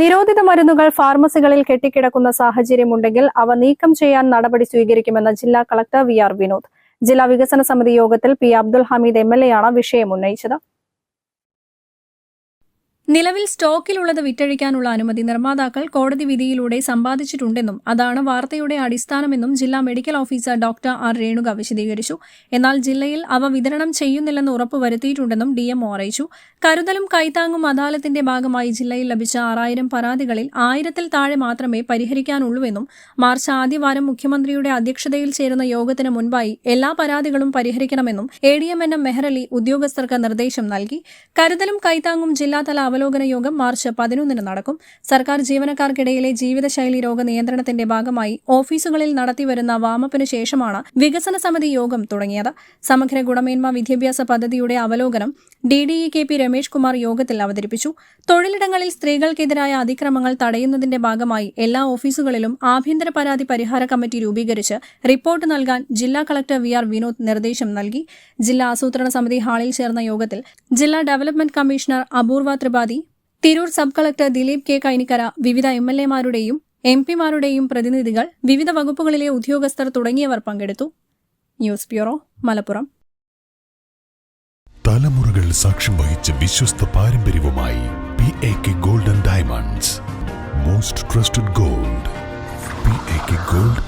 നിരോധിത മരുന്നുകൾ ഫാർമസികളിൽ കെട്ടിക്കിടക്കുന്ന സാഹചര്യമുണ്ടെങ്കിൽ അവ നീക്കം ചെയ്യാൻ നടപടി സ്വീകരിക്കുമെന്ന് ജില്ലാ കളക്ടർ വി ആർ വിനോദ്. ജില്ലാ വികസന സമിതി യോഗത്തിൽ P Abdul Hameed M L എയാണ് വിഷയം ഉന്നയിച്ചത്. നിലവിൽ സ്റ്റോക്കിലുള്ളത് വിറ്റഴിക്കാനുള്ള അനുമതി നിർമ്മാതാക്കൾ കോടതി വിധിയിലൂടെ സമ്പാദിച്ചിട്ടുണ്ടെന്നും അതാണ് വാർത്തയുടെ അടിസ്ഥാനമെന്നും ജില്ലാ medical officer doctor R Renuka വിശദീകരിച്ചു. എന്നാൽ ജില്ലയിൽ അവ വിതരണം ചെയ്യുന്നില്ലെന്ന് ഉറപ്പുവരുത്തിയിട്ടുണ്ടെന്നും ഡി എം അറിയിച്ചു. കരുതലും കൈത്താങ്ങും അദാലത്തിന്റെ ഭാഗമായി ജില്ലയിൽ ലഭിച്ച ആറായിരം പരാതികളിൽ ആയിരത്തിൽ താഴെ മാത്രമേ പരിഹരിക്കാനുള്ളൂവെന്നും മാർച്ച് ആദ്യവാരം മുഖ്യമന്ത്രിയുടെ അധ്യക്ഷതയിൽ ചേരുന്ന യോഗത്തിന് മുൻപായി എല്ലാ പരാതികളും പരിഹരിക്കണമെന്നും A D M N M Mehrali ഉദ്യോഗസ്ഥർക്ക് നിർദ്ദേശം നൽകി. കരുതലും കൈത്താങ്ങും ജില്ലാതല അവലോകന യോഗം മാർച്ച് പതിനൊന്നിന് നടക്കും. സർക്കാർ ജീവനക്കാർക്കിടയിലെ ജീവിതശൈലി രോഗ നിയന്ത്രണത്തിന്റെ ഭാഗമായി ഓഫീസുകളിൽ നടത്തിവരുന്ന വാമപ്പിന് ശേഷമാണ് വികസന സമിതി യോഗം തുടങ്ങിയത്. സമഗ്ര ഗുണമേന്മ വിദ്യാഭ്യാസ പദ്ധതിയുടെ അവലോകനം D D E K P Ramesh Kumar യോഗത്തിൽ അവതരിപ്പിച്ചു. തൊഴിലിടങ്ങളിൽ സ്ത്രീകൾക്കെതിരായ അതിക്രമങ്ങൾ തടയുന്നതിന്റെ ഭാഗമായി എല്ലാ ഓഫീസുകളിലും ആഭ്യന്തര പരാതി പരിഹാര കമ്മിറ്റി രൂപീകരിച്ച് റിപ്പോർട്ട് നൽകാൻ ജില്ലാ കളക്ടർ വി ആർ വിനോദ് നിർദ്ദേശം നൽകി. ജില്ലാ ആസൂത്രണ സമിതി ഹാളിൽ ചേർന്ന യോഗത്തിൽ ജില്ലാ development commissioner Apoorva Tripathi Tirur sub collector Dileep K Kainikkara വിവിധ എം എൽ എമാരുടെയും എം പിമാരുടെയും പ്രതിനിധികൾ വിവിധ വകുപ്പുകളിലെ ഉദ്യോഗസ്ഥർ തുടങ്ങിയവർ പങ്കെടുത്തു. News bureau Malappuram. തലമുറകൾ സാക്ഷ്യം വഹിച്ച വിശ്വസ്ത പാരമ്പര്യവുമായി P A K golden diamonds most trusted gold P A K gold